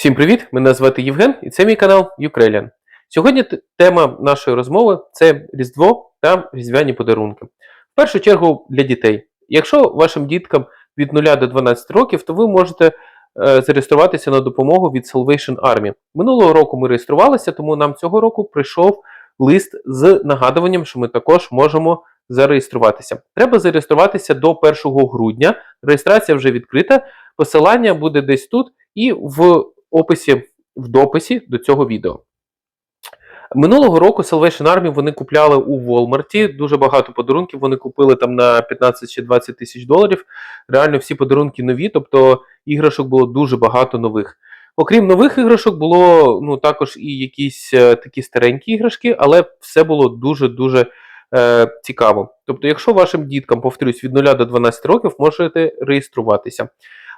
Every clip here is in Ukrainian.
Всім привіт! Мене звати Євген і це мій канал Ukrainian. Сьогодні тема нашої розмови це Різдво та різдвяні подарунки. В першу чергу для дітей. Якщо вашим діткам від 0 до 12 років, то ви можете е, зареєструватися на допомогу від Salvation Army. Минулого року ми реєструвалися, тому нам цього року прийшов лист з нагадуванням, що ми також можемо зареєструватися. Треба зареєструватися до 1 грудня. Реєстрація вже відкрита. Посилання буде десь тут і в описі, в дописі до цього відео. Минулого року Salvation Army вони купляли у Walmart. Дуже багато подарунків. Вони купили там на 15 чи 20 тисяч доларів. Реально всі подарунки нові, тобто іграшок було дуже багато нових. Окрім нових іграшок, було ну, також і якісь е, такі старенькі іграшки, але все було дуже-дуже е, цікаво. Тобто, якщо вашим діткам, повторюсь, від 0 до 12 років, можете реєструватися.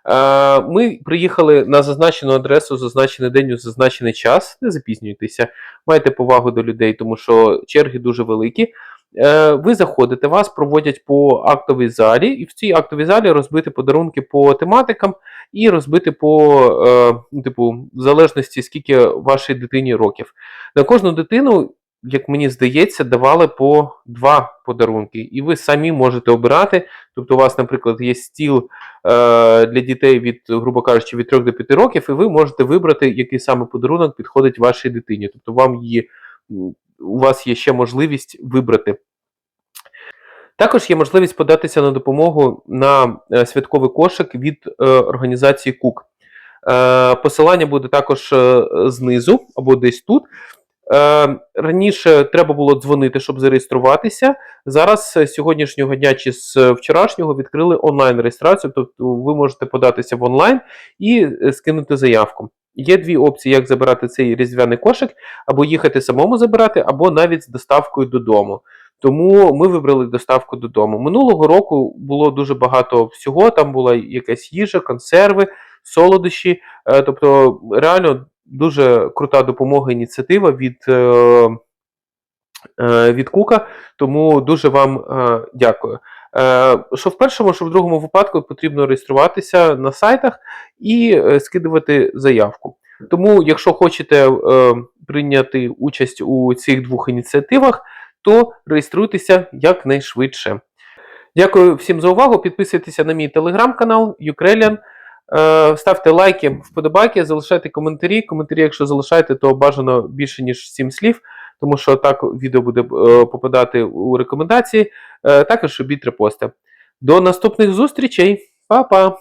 Е, Ми приїхали на зазначену адресу, зазначений день у зазначений час. Не запізнюйтеся, майте повагу до людей, тому що черги дуже великі. Е, Ви заходите, вас проводять по актовій залі, і в цій актовій залі розбити подарунки по тематикам і розбити по, е, ну, типу, в залежності, скільки вашій дитині років. На кожну дитину, як мені здається, давали по два подарунки, і ви самі можете обирати. Тобто, у вас, наприклад, є стіл е, для дітей від, грубо кажучи, від 3 до 5 років, і ви можете вибрати, який саме подарунок підходить вашій дитині. Тобто, вам її, у вас є ще можливість вибрати. Також є можливість податися на допомогу на е, святковий кошик від е, організації КУК. Е, посилання буде також е, знизу або десь тут. Е, раніше треба було дзвонити, щоб зареєструватися. Зараз з сьогоднішнього дня чи з вчорашнього відкрили онлайн-реєстрацію, тобто ви можете податися в онлайн і е, скинути заявку. Є дві опції, як забирати цей різдвяний кошик, або їхати самому забирати, або навіть з доставкою додому. Тому ми вибрали доставку додому. Минулого року було дуже багато всього. Там була якась їжа, консерви, солодощі. Е, Тобто, реально дуже крута допомога ініціатива від, е, е, від Кука. Тому дуже вам е, дякую. Що в першому, що в другому випадку потрібно реєструватися на сайтах і скидувати заявку. Тому, якщо хочете прийняти участь у цих двох ініціативах, то реєструйтеся якнайшвидше. Дякую всім за увагу. Підписуйтеся на мій телеграм-канал Ukrainian. Е, Ставте лайки, вподобайки, залишайте коментарі. Коментарі, якщо залишаєте, то бажано більше, ніж 7 слів, тому що так відео буде е, попадати у рекомендації. Е, Також обіть репости. До наступних зустрічей. Па-па!